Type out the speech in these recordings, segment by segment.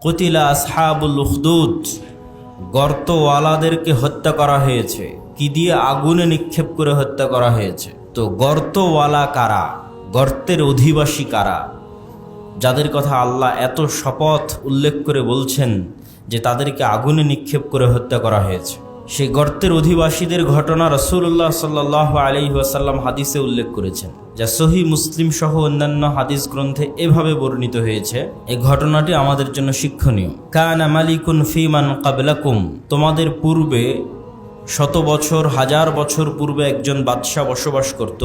কতিলা আসহাবুল উখদুদ, গর্তওয়ালাদেরকে হত্যা করা হয়েছে। কি দিয়ে? আগুনে নিক্ষেপ করে হত্যা করা হয়েছে। তো গর্তওয়ালা কারা? গর্তের অধিবাসী কারা? যাদের কথা আল্লাহ এত শপথ উল্লেখ করে বলছেন যে তাদেরকে আগুনে নিক্ষেপ করে হত্যা করা হয়েছে। সেই গর্তের অধিবাসীদের ঘটনা রসুল্লাহ সাল্লাহ আলি ওয়াসাল্লাম হাদিসে উল্লেখ করেছেন, যা সহি মুসলিম সহ অন্যান্য হাদিস গ্রন্থে এভাবে বর্ণিত হয়েছে এই ঘটনাটি আমাদের জন্য শিক্ষণীয়। কানা মালিকুন ফিমান কাবলাকুম তোমাদের পূর্বে শত বছর, হাজার বছর পূর্বে একজন বাদশাহ বসবাস করত।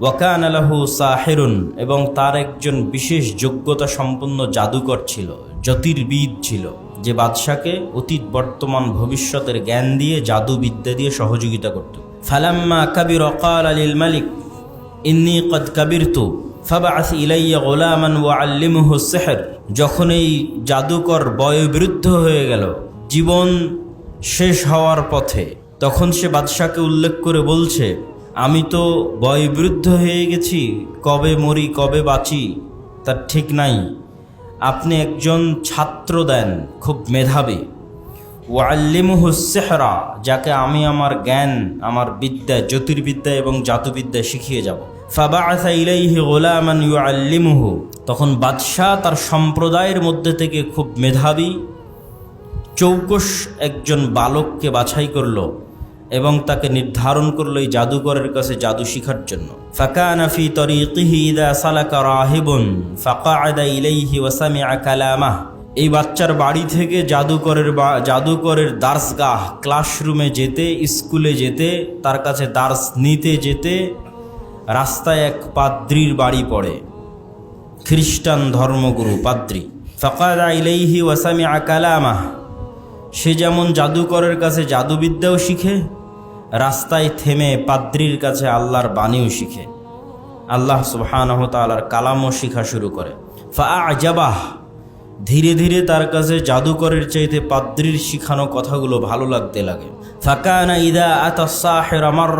ওয়াকান আলাহু সাহেরুন। এবং তার একজন বিশেষ যোগ্যতা সম্পন্ন জাদুকর ছিল, জ্যোতির্বিদ ছিল। যে বাদশাকে অতীত বর্তমান ভবিষ্যতের জ্ঞান দিয়ে, জাদুবিদ্যা দিয়ে সহযোগিতা করত। ফালাম্মা কাবির অকাল আলিল মালিক, ইন্নি কদ কাবির কাবিরতু ফাবাস ইলাইয়া গোলামান ওয়া আল্লিমুহু সেহের। যখন এই জাদুকর বয়োবৃদ্ধ হয়ে গেল, জীবন শেষ হওয়ার পথে, তখন সে বাদশাকে উল্লেখ করে বলছে, আমি তো বয়োবৃদ্ধ হয়ে গেছি, কবে মরি, কবে বাঁচি, তার ঠিক নাই। আপনি একজন ছাত্র দেন, খুব মেধাবী। ওয়াল্লিমুহু সেহরা, যাকে আমি আমার জ্ঞান, আমার বিদ্যা, জ্যোতির্বিদ্যা এবং জাতুবিদ্যা শিখিয়ে যাব। ফাবা আসা ইলাইহি গোলামান ইউ তখন বাদশাহ তার সম্প্রদায়ের মধ্যে থেকে খুব মেধাবী, চৌকস একজন বালককে বাছাই করল। এবং তাকে নির্ধারণ করল এই জাদুকরের কাছে জাদু শিখার জন্য। ফাকানা ফি তরিকিহি ইদা সালাকা রাহিবুন, ফাকাআদা ইলাইহি ওয়া সামিআ কালামাহ। এই বাচ্চার বাড়ি থেকে জাদুকরের বা, জাদুকরের দার্সগাহ, ক্লাসরুমে যেতে, স্কুলে যেতে, তার কাছে দার্স নিতে যেতে রাস্তায় এক পাদ্রির বাড়ি পড়ে। খ্রিস্টান ধর্মগুরু পাদ্রি। ফকাদা ইলাইহি ওয়াসামি আকালামাহ সে যেমন জাদুকরের কাছে জাদুবিদ্যাও শিখে রাস্তায় থেমে পাদ্রির কাছে আল্লাহর বাণীও শিখে। আল্লাহ সুবহানাহ তাআলার কালামও শিখা শুরু করে। ফা আজাবাহ ধীরে ধীরে তার কাছে জাদুকরের চাইতে পাদ্রির শিখানো কথাগুলো ভালো লাগতে লাগে। ইদা আমার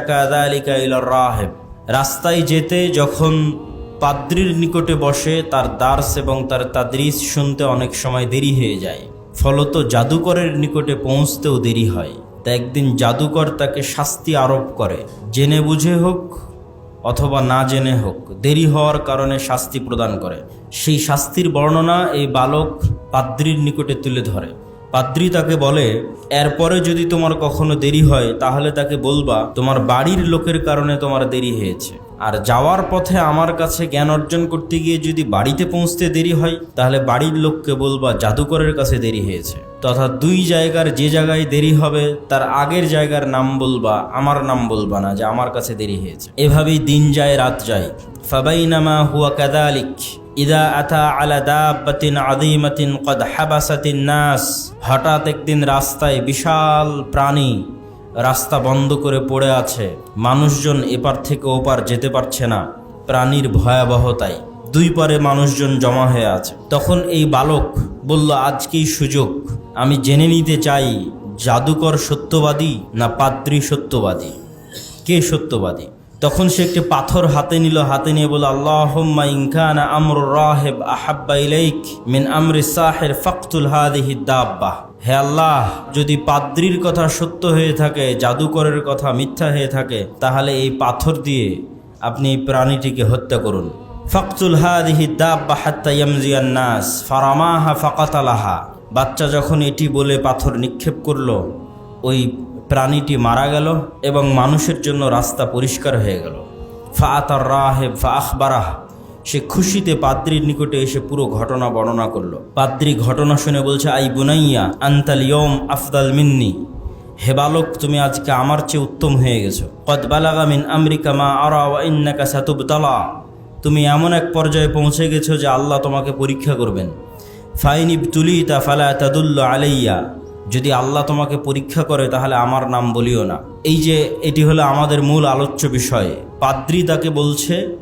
কায়দা রাহেব। রাস্তায় যেতে যখন পাদ্রির নিকটে বসে, তার দার্স এবং তার তাদরিস শুনতে অনেক সময় দেরি হয়ে যায়। ফলত জাদুকরের নিকটে পৌঁছতেও দেরি হয়। তা একদিন জাদুকর তাকে শাস্তি আরোপ করে, জেনে বুঝে হোক অথবা না জেনে হোক, দেরি হওয়ার কারণে শাস্তি প্রদান করে। সেই শাস্তির বর্ণনা এই বালক পাদ্রির নিকটে তুলে ধরে। পাদ্রি তাকে বলে, এরপরে যদি তোমার কখনো দেরি হয়, তাহলে তাকে বলবা, তোমার বাড়ির লোকের কারণে তোমার দেরি হয়েছে। আর যাওয়ার পথে আমার কাছে জ্ঞান অর্জন করতে গিয়ে যদি বাড়িতে পৌঁছতে দেরি হয়, তাহলে বাড়ির লোককে বলবা, জাদুকরের কাছে দেরি হয়েছে। তথা দুই জায়গার যে জায়গায় দেরি হবে, তার আগের জায়গার নাম বলবা, আমার নাম বলবা না যে আমার কাছে দেরি হয়েছে। এভাবেই দিন যায়, রাত যায়। ফাবাইনামা হুয়া কাদালিক। নাস। হঠাৎ একদিন রাস্তায় বিশাল প্রাণী রাস্তা বন্ধ করে পড়ে আছে। মানুষজন এপার থেকে ওপার যেতে পারছে না। প্রাণীর ভয়াবহতায় দুই পারে মানুষজন জমা হয়ে আছে। তখন এই বালক বলল, আজকেই সুযোগ। আমি জেনে নিতে চাই, জাদুকর সত্যবাদী না পাদ্রী সত্যবাদী? কে সত্যবাদী? তখন সে একটি পাথর হাতে নিল, হাতে নিয়ে বলল, আল্লাহুম্মা ইনকানা আমর রাহেব আহাব্বা ইলাইক মিন আমরি সাহের ফাকতুল হাদিহি দাব্বাহ হে আল্লাহ, যদি পাদ্রির কথা সত্য হয়ে থাকে, জাদুকরের কথা মিথ্যা হয়ে থাকে, তাহলে এই পাথর দিয়ে আপনি এই প্রাণীটিকে হত্যা করুন। ফাকতুল হাদিহি দাব্বা হাত্তা ইয়ামজিয়ান নাস, ফারামাহা ফাকাতালাহা। বাচ্চা যখন এটি বলে পাথর নিক্ষেপ করল, ওই প্রাণীটি মারা গেল এবং মানুষের জন্য রাস্তা পরিষ্কার হয়ে গেল। ফা আতার রাহেব ফা আখবারাহ সে খুশিতে পাদ্রির নিকটে এসে পুরো ঘটনা বর্ণনা করল। পাদ্রি ঘটনা শুনে বলছে, আই বুনাইয়া, আন্তাল ইয়ম আফদাল মিন্নি। হে বালক, তুমি আজকে আমার চেয়ে উত্তম হয়ে গেছো। কদ বালাগা মিন আমেরিকা মা আরা ইন্নাকা সাতুবতালা। তুমি এমন এক পর্যায়ে পৌঁছে গেছো যে আল্লাহ তোমাকে পরীক্ষা করবেন। ফাইনিব তুলিতা ফালা তাদুল্ল আলাইয়া। যদি আল্লাহ তোমাকে পরীক্ষা করে, তাহলে আমার নাম বলিও না। এই যে, এটি হলো আমাদের মূল আলোচ্য বিষয়। পাদ্রি তাকে বলছে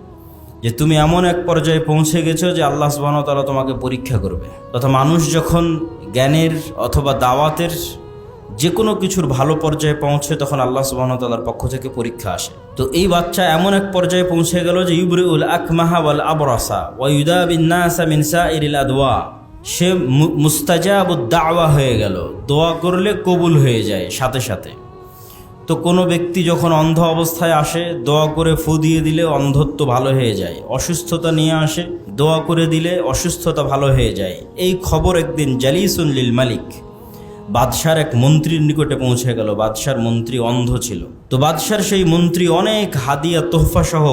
যে, তুমি এমন এক পর্যায়ে পৌঁছে গেছো যে আল্লাহ সুবাহতালা তোমাকে পরীক্ষা করবে। তথা মানুষ যখন জ্ঞানের অথবা দাওয়াতের যে কোনো কিছুর ভালো পর্যায়ে পৌঁছে, তখন আল্লাহ সুবাহতাল্লার পক্ষ থেকে পরীক্ষা আসে। তো এই বাচ্চা এমন এক পর্যায়ে পৌঁছে গেল যে ইবরিউল আকমাহা ওয়াল আবরাসা ওয়াইদা বিন্নাসা মিনসা ইরিল আদওয়া। সে মু- মুস্তাজাবুদ দাওয়া হয়ে গেল। দোয়া করলে কবুল হয়ে যায় সাথে সাথে। তো কোনো ব্যক্তি যখন অন্ধ অবস্থায় আসে, দোয়া করে ফু দিয়ে দিলে অন্ধত্ব ভালো হয়ে যায়, অসুস্থতা নিয়ে আসে, দোয়া করে দিলে অসুস্থতা ভালো হয়ে যায়। এই খবর একদিন জালিসুন লিল মালিক। বাদশার এক মন্ত্রীর নিকটে পৌঁছে গেল, বাদশার মন্ত্রী অন্ধ ছিল। তো বাদশার সেই মন্ত্রী অনেক হাদিয়া তোহফা সহ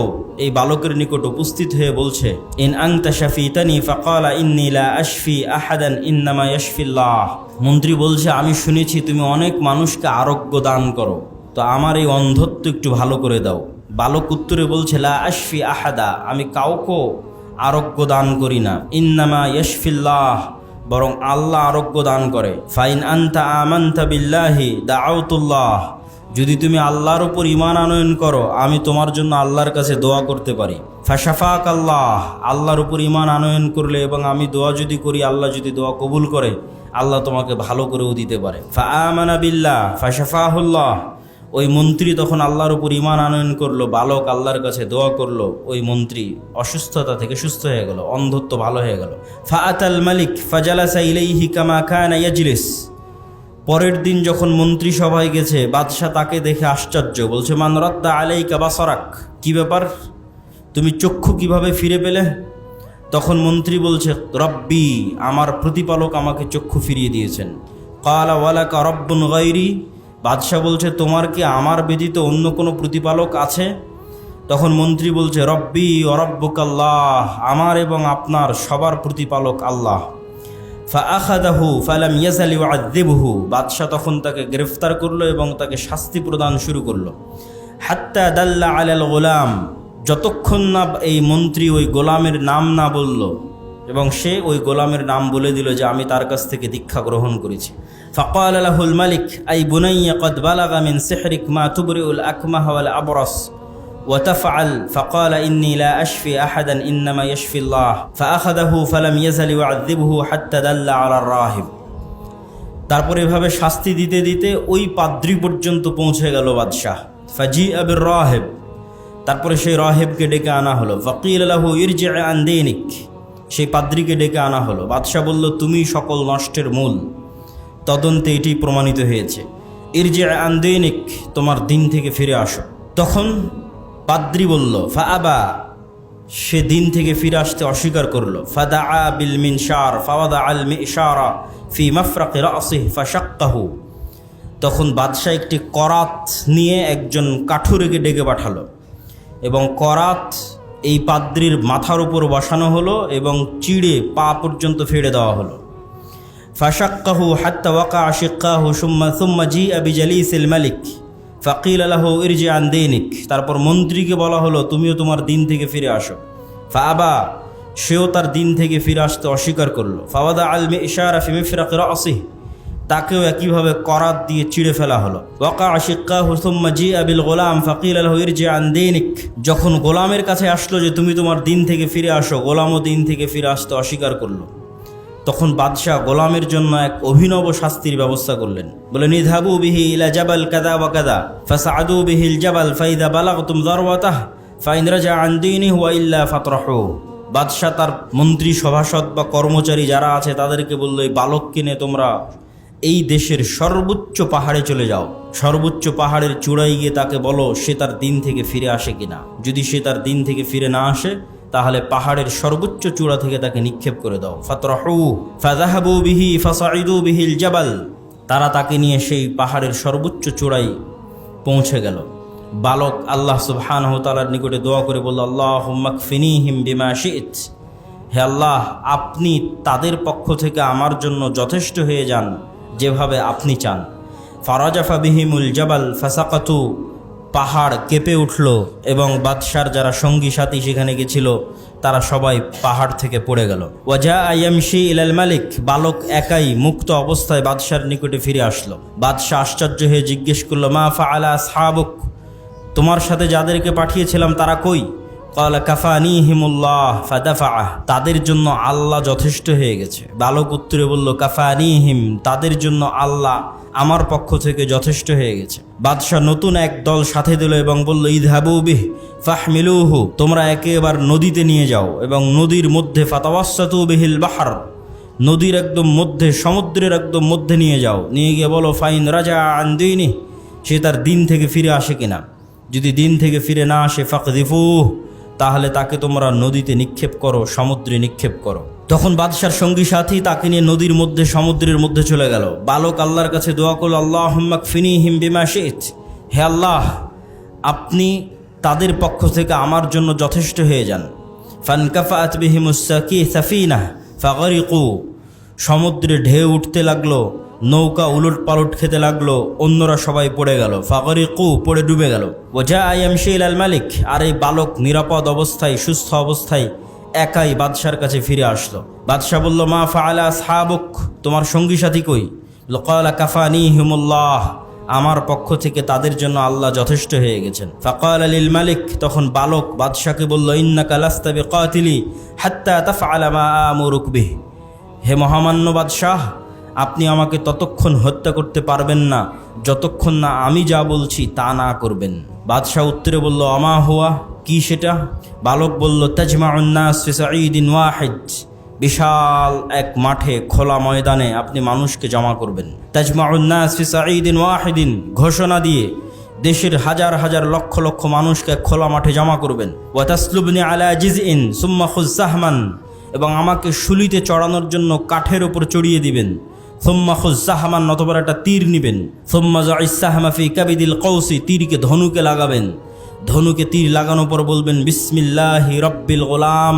এই বালকের নিকট উপস্থিত হয়ে বলছে, ইন আংতা শাফিতানি ফাকালা ইন্নি লা আশফি আহাদান ইন্নামা ইয়াশফিল্লাহ। মন্ত্রী বলছে, আমি শুনেছি তুমি অনেক মানুষকে আরোগ্য দান করো, তো আমার এই অন্ধত্ব একটু ভালো করে দাও। বালক উত্তরে বলছে, লা আশফি আহাদা, আমি কাউকে আরোগ্য দান করি না। ইন্নামা ইয়াশফিল্লাহ। বরং আল্লাহ আরোগ্য দান করে। ফাইন আন্তা আমান্তা বিল্লাহি দাউতুল্লাহ যদি তুমি আল্লাহর উপর ইমান আনয়ন করো, আমি তোমার জন্য আল্লাহর কাছে দোয়া করতে পারি। ফাশাফাক আল্লাহ আল্লাহর উপর ইমান আনয়ন করলে এবং আমি দোয়া যদি করি, আল্লাহ যদি দোয়া কবুল করে, আল্লাহ তোমাকে ভালো করেও দিতে পারে। ফা আমানা বিল্লাহ। ফাশাফাহুল্লাহ। ওই মন্ত্রী তখন আল্লাহর উপর ইমান আনয়ন করল, বালক আল্লাহর কাছে দোয়া করল, ওই মন্ত্রী অসুস্থতা থেকে সুস্থ হয়ে গেল, অন্ধত্ব ভালো হয়ে গেল। ফাআতাল মালিক ফাজালাসা ইলাইহি কামা কানা ইয়াজলিস। পরের দিন যখন মন্ত্রী সভায় গেছে, বাদশাহ তাকে দেখে আশ্চর্য, বলছে, মান রাদ্দা আলাইকা বাসারাক? কি ব্যাপার? তুমি চক্ষু কীভাবে ফিরে পেলে? তখন মন্ত্রী বলছে, রব্বি, আমার প্রতিপালক আমাকে চক্ষু ফিরিয়ে দিয়েছেন। কালা ওয়ালাকা রব্বুন গাইরি বাদশাহ বলছে, তোমার কি আমার ব্যতীত অন্য কোনো প্রতিপালক আছে? তখন মন্ত্রী বলছে, রব্বি অরব্বুকাল্লাহ আমার এবং আপনার সবার প্রতিপালক আল্লাহ। ফাআখাদাহু ফালাম ইয়াজালি ওয়াদ্দিবহু বাদশাহ তখন তাকে গ্রেফতার করল এবং তাকে শাস্তি প্রদান শুরু করল। হাত্তা দাল্লা আলাল গোলাম, যতক্ষণ না এই মন্ত্রী ওই গোলামের নাম না বলল, এবং সে ওই গোলামের নাম বলে দিল যে, আমি তার কাছ থেকে দীক্ষা গ্রহণ করেছি। ফকাল আলাহুল মালিক আই বুনাইয়া কদ বালাগা মিন সিহরিক মা তুবরিউল আকমাহ ওয়াল আবরাস وتفعل فقال إني لا أشفي أحدا إنما يشفي الله فأخذه فلم يزل يعذبه حتى دل على الراهب তারপর এভাবে শাস্তি দিতে দিতে ওই পাদ্রি পর্যন্ত পৌঁছে গেল বাদশাহ ফাজি আবির রাহেব তারপরে সেই রাহেবকে ডেকে আনা হলো ফকিল আলাহু ইরজে আন্দেনিক সেই পাদ্রিকে ডেকে আনা হলো বাদশাহ বলল তুমি সকল নষ্টের মূল তদন্তে এটি প্রমাণিত হয়েছে। এর যে আন্দেনিক তোমার দিন থেকে ফিরে আসো। তখন পাদ্রি বলল, ফা আবা। সে দিন থেকে ফিরে আসতে অস্বীকার করল। ফাদা আ বিল মিনশার ফাওয়াদা আল মিশারা ফি মাফরাকে রাসিহ ফাশাক্কাহু। তখন বাদশাহ একটি করাত নিয়ে একজন কাঠুরেকে ডেকে পাঠালো এবং করাত এই পাদ্রির মাথার উপর বসানো হলো এবং চিড়ে পা পর্যন্ত ফেড়ে দেওয়া হলো। হাত্তা ওয়াকা আশিক্কাহু সুম্মা সুম্মা জি আবি জালিসিল মালিক ফাকিল আলাহ ইরজি আন দিনিক তারপর মন্ত্রীকে বলা হলো, তুমিও তোমার দিন থেকে ফিরে আসো। ফাবা সেও তার দিন থেকে ফিরে আসতে অস্বীকার করল। ফাওয়াদা আলমে ইশারা ফিমে ফিরাক রাসিহ। তাকেও একইভাবে করাত দিয়ে চিড়ে ফেলা হলো। ওয়াকা আশিক্কা হুসুম্মা জি আবিল গোলাম। আল ইরজি আন দিনিক। যখন গোলামের কাছে আসলো যে, তুমি তোমার দিন থেকে ফিরে আসো, গোলামও দিন থেকে ফিরে আসতে অস্বীকার করল। তখন বাদশাহ গোলামের জন্য এক অভিনব শাস্তির ব্যবস্থা করলেন। বলে নিধাবু বিহি ইলা জাবাল কাদা ওয়া কাদা ফাসাদু বিহিল জাবাল ফাইদা বালাগতুম দারওয়াতাহ ফাইন রাজা আন দীনিহি ওয়া ইল্লা ফাতরাহু। বাদশাহ তার মন্ত্রী, সভাসদ বা কর্মচারী যারা আছে, তাদেরকে বলল, এই বালক কিনে তোমরা এই দেশের সর্বোচ্চ পাহাড়ে চলে যাও। সর্বোচ্চ পাহাড়ের চূড়ায় গিয়ে তাকে বলো, সে তার দিন থেকে ফিরে আসে কিনা। যদি সে তার দিন থেকে ফিরে না আসে তাহলে পাহাড়ের সর্বোচ্চ চূড়া থেকে তাকে নিক্ষেপ করে দাও। ফাতরাহু, ফাযাহাবু বিহি ফাসাইদু বিহিল জাবাল। তারা তাকে নিয়ে সেই পাহাড়ের সর্বোচ্চ চূড়ায় পৌঁছে গেল। বালক আল্লাহ সুবহানাহু তাআলার নিকটে দোয়া করে বলল আল্লাহ মাকফিনিহিম বিমা শিত। হে আল্লাহ, আপনি তাদের পক্ষ থেকে আমার জন্য যথেষ্ট হয়ে যান, যেভাবে আপনি চান। ফারাজাফা বিহিমুল জাবাল, ফাসাকাতু পাহাড় কেঁপে উঠল এবং বাদশার যারা সঙ্গী সাথী সেখানে গেছিল, তারা সবাই পাহাড় থেকে পড়ে গেল। ওয়াজা আইয়ামশি ইলাল মালিক, বালক একাই মুক্ত অবস্থায় বাদশার নিকটে ফিরে আসলো। বাদশাহ আশ্চর্য হয়ে জিজ্ঞেস করল, মা ফা আলা সাহাবুক তোমার সাথে যাদেরকে পাঠিয়েছিলাম তারা কই? কলা কাফানিহিমুল্লাহ ফাদাফাআহ তাদের জন্য আল্লাহ যথেষ্ট হয়ে গেছে। বালক উত্তরে বলল, কাফানিহিম, তাদের জন্য আল্লাহ আমার পক্ষ থেকে যথেষ্ট হয়ে গেছে। বাদশাহ নতুন এক দল সাথে দিল এবং বলল, ইদহাবু বিহ, ফাহমিলুহু, তোমরা একে এবার নদীতে নিয়ে যাও এবং নদীর মধ্যে, ফাতাওয়াসাতু বিহিল বাহার, নদীর একদম মধ্যে, সমুদ্রের একদম মধ্যে নিয়ে যাও। নিয়ে গিয়ে বলো, ফাইন রাজা আন্দিনী সে তার দিন থেকে ফিরে আসে কিনা? যদি দিন থেকে ফিরে না আসে ফাকদিফু তাহলে তাকে তোমরা নদীতে নিক্ষেপ করো, সমুদ্রে নিক্ষেপ করো। তখন বাদশার সঙ্গী সাথী তাকে নিয়ে নদীর মধ্যে, সমুদ্রের মধ্যে চলে গেল। বালক আল্লাহর কাছে দোয়া করল আল্লাহ ফিনি হিম বিমা শেখ হে আল্লাহ, আপনি তাদের পক্ষ থেকে আমার জন্য যথেষ্ট হয়ে যান। ফানকাফাত বিহিমুসাকি সাফিনা ফাগরিকু। সমুদ্রে ঢেউ উঠতে লাগল নৌকা উলট পালট খেতে লাগল, অন্যরা সবাই পড়ে গেল। ফাগরি কু পড়ে ডুবে গেল। ওজা শেল আল মালিক, আর এই বালক নিরাপদ অবস্থায়, সুস্থ অবস্থায় একাই বাদশার কাছে ফিরে আসলো। বাদশাহ বলল, মা ফাআলা সাহাবুক তোমার সঙ্গী সাথী কই? লোকালা, কাফানি হিমুল্লাহ। আমার পক্ষ থেকে তাদের জন্য আল্লাহ যথেষ্ট হয়ে গেছেন। ফাকাল আলিল মালিক, তখন বালক বাদশাকে বলল ইন্না কালাস্তাবি কাতিলি হাত্তা তাফআলা মা আমুরুক বিহ। হে মহামান্য বাদশাহ আপনি আমাকে ততক্ষণ হত্যা করতে পারবেন না। যতক্ষণ না আমি যা বলছি তা না করবেন। বাদশাহ উত্তরে বলল আমা হুয়া? কি সেটা? বালক বলল তাজমাউন্নাস ফি সাঈদিন ওয়াহিদ। বিশাল এক মাঠে, খোলা ময়দানে আপনি মানুষকে জমা করবেন। তাজমাউন্নাস ফি সাঈদিন ওয়াহিদিন। ঘোষণা দিয়ে দেশের হাজার হাজার লক্ষ লক্ষ মানুষকে খোলা মাঠে জমা করবেন। ওয়াতাসলুবনি আলা জিজইন সুম্মা খুজাহমান এবং আমাকে শুলিতে চড়ানোর জন্য কাঠের ওপর চড়িয়ে দিবেন। সোম্মা খুজাহমান নতবার একটা তীর নিবেন। সোম্মা জাইসাহমাফি কাবিদিল কৌসি তীরকে ধনুকে লাগাবেন। ধনুকে তীর লাগানোর পর বলবেন, বিসমিল্লাহি রব্বিল গোলাম।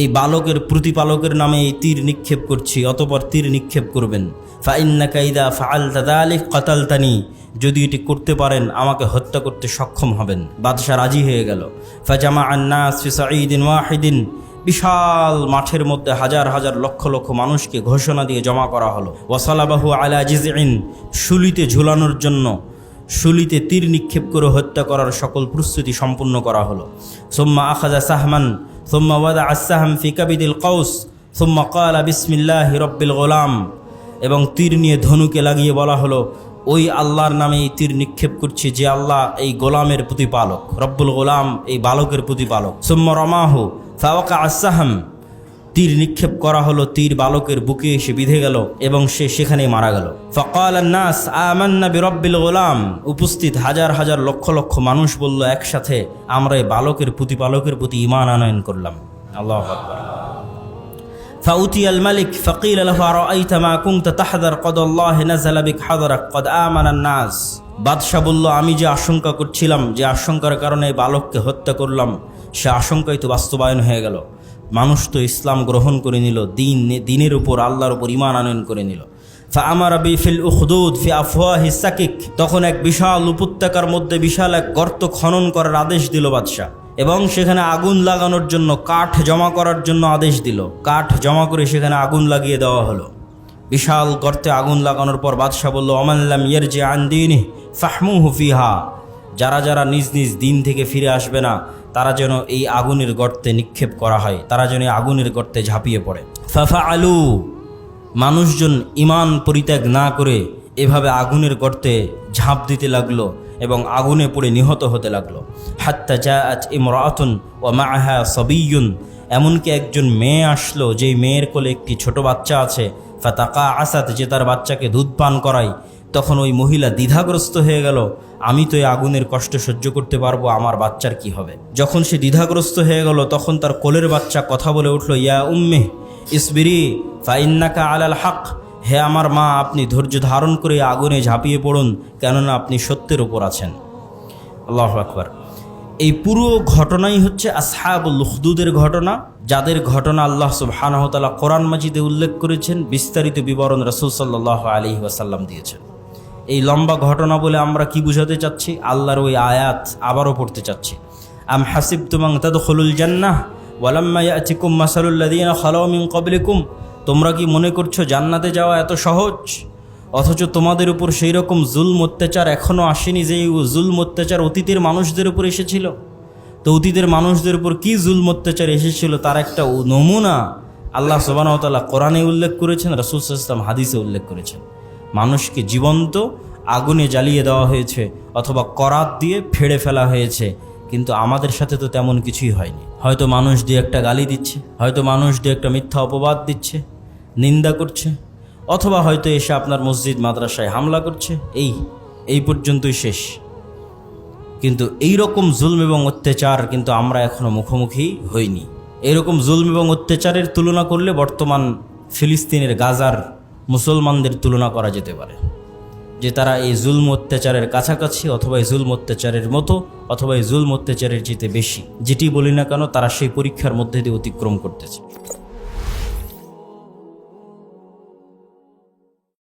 এই বালকের প্রতিপালকের নামে এই তীর নিক্ষেপ করছি, অতপর তীর নিক্ষেপ করবেন। ফাইন্না কাইদা ফাআল তাদালিক কতালতানি, যদি এটি করতে পারেন, আমাকে হত্যা করতে সক্ষম হবেন। বাদশাহ রাজি হয়ে গেল। ফাজামা আন্নাস ফি সাঈদিন ওয়াহিদিন বিশাল মাঠের মধ্যে হাজার হাজার লক্ষ লক্ষ মানুষকে ঘোষণা দিয়ে জমা করা হলো। ওয়াসালাবাহু আলা জিজইন শুলিতে ঝুলানোর জন্য শুলিতে তীর নিক্ষেপ করে হত্যা করার সকল প্রস্তুতি সম্পূর্ণ করা হলো। সোম্মা আখাজা সাহমান, সোম্মা ওয়াদা আসাহাম ফি কাবিদিল কৌস সোম্মা কালা বিসমিল্লাহ রব্বিল গোলাম। এবং তীর নিয়ে ধনুকে লাগিয়ে বলা হলো, ওই আল্লাহর নামে এই তীর নিক্ষেপ করছি যে আল্লাহ এই গোলামের প্রতিপালক। রব্বুল গোলাম এই বালকের প্রতিপালক। সোম্মা রমাহু ফাওয়াকা আসাহাম তীর নিক্ষেপ করা হলো তীর বালকের বুকে এসে বিধে গেল এবং সে সেখানেই মারা গেল ফকাল নাস আমান্না বিরব্বিল গোলাম উপস্থিত হাজার হাজার লক্ষ লক্ষ মানুষ বলল একসাথে আমরা এই বালকের প্রতিপালকের প্রতি ইমান আনয়ন করলাম আল্লাহ আকবার فأتي الملك فقيل له أرأيت ما كنت تحذر قد الله نزل بك حذرك قد آمن الناس বাদশাহ বলল আমি যে আশঙ্কা করছিলাম যে আশঙ্কার কারণে এই বালককে হত্যা করলাম সে আশঙ্কাই তো বাস্তবায়ন হয়ে গেল। মানুষ তো ইসলাম গ্রহণ করে নিল, দিন দিনের উপর আল্লাহর উপর ইমান আনয়ন করে নিল। ফা আমার আবি ফিল উখদুদ ফি আফওয়াহি সাকিক। তখন এক বিশাল উপত্যকার মধ্যে বিশাল এক গর্ত খনন করার আদেশ দিল বাদশাহ। এবং সেখানে আগুন লাগানোর জন্য কাঠ জমা করার জন্য আদেশ দিল। কাঠ জমা করে সেখানে আগুন লাগিয়ে দেওয়া হলো। বিশাল গর্তে আগুন লাগানোর পর বাদশাহ বলল অমাল্লাম ইয়ের যে আন্দিনী ফাহমু হুফিহা যারা যারা নিজ নিজ দিন থেকে ফিরে আসবে না তারা যেন এই আগুনের গর্তে নিক্ষেপ করা হয়, তারা যেন আগুনের গর্তে ঝাঁপিয়ে পড়ে। ফাফা আলু মানুষজন ইমান পরিত্যাগ না করে এভাবে আগুনের গর্তে ঝাঁপ দিতে লাগল এবং আগুনে পড়ে নিহত হতে লাগল। হাত্তা যা আজ ইমরাতুন ও মাহা সবিয়ুন, এমনকি একজন মেয়ে আসলো, যেই মেয়ের কোলে একটি ছোট বাচ্চা আছে। ফাতাকা আসাদ যে তার বাচ্চাকে দুধ পান করায় তখন ওই মহিলা দ্বিধাগ্রস্ত হয়ে গেল, আমি তো এই আগুনের কষ্ট সহ্য করতে পারব, আমার বাচ্চার কি হবে? যখন সে দ্বিধাগ্রস্ত হয়ে গেল, তখন তার কোলের বাচ্চা কথা বলে উঠল, ইয়া উম্মে, ইসবিরি, ফাইন্নাকা আলাল হক। হে আমার মা, আপনি ধৈর্য ধারণ করে আগুনে ঝাঁপিয়ে পড়ুন, কেননা আপনি সত্যের ওপর আছেন। আল্লাহ আকবার। এই পুরো ঘটনাই হচ্ছে আসহাবুল লুখদুদের ঘটনা, যাদের ঘটনা আল্লাহ সুবহানাহতালা কোরআন মাজিদে উল্লেখ করেছেন, বিস্তারিত বিবরণ রসুল সাল্লাহ আলী ওয়াসাল্লাম দিয়েছেন। এই লম্বা ঘটনা বলে আমরা কি বুঝাতে চাচ্ছি? আল্লাহর ওই আয়াত আবারও পড়তে চাচ্ছি। আম হাসিব তুমাং তাদখুলুল জান্নাহ ওয়ালাম্মা ইয়াতিকুম মাসালুল্লাযীনা খালাউ মিন ক্বাবলিকুম। তোমরা কি মনে করছ জান্নাতে যাওয়া এত সহজ? অথচ তোমাদের উপর সেই রকম জুলম অত্যাচার এখনও আসেনি যে জুলম অত্যাচার অতীতের মানুষদের উপর এসেছিল? তো অতীতের মানুষদের উপর কি জুলম অত্যাচার এসেছিল তার একটা নমুনা আল্লাহ সোবানতাল্লাহ কোরআনে উল্লেখ করেছেন, রাসুল ইসলাম হাদিসে উল্লেখ করেছেন। মানুষকে জীবন্ত আগুনে জ্বালিয়ে দেওয়া হয়েছে অথবা করাত দিয়ে ফেড়ে ফেলা হয়েছে। কিন্তু আমাদের সাথে তো তেমন কিছুই হয়নি। হয়তো মানুষ দিয়ে একটা গালি দিচ্ছে, হয়তো মানুষ দিয়ে একটা মিথ্যা অপবাদ দিচ্ছে, নিন্দা করছে, অথবা হয়তো এসে আপনার মসজিদ মাদ্রাসায় হামলা করছে। এই এই পর্যন্তই শেষ। কিন্তু এই রকম জুলম এবং অত্যাচার কিন্তু আমরা এখনও মুখোমুখি হইনি। এরকম জুলম এবং অত্যাচারের তুলনা করলে বর্তমান ফিলিস্তিনের গাজার মুসলমানদের তুলনা করা যেতে পারে। যে তারা এই জুলম অত্যাচারের কাছাকাছি অথবা এই জুলম অত্যাচারের মতো অথবা এই জুলম অত্যাচারের চেয়ে বেশি। যেটি বলি না কেন, তারা সেই পরীক্ষার মধ্যে দিয়ে অতিক্রম করতেছে।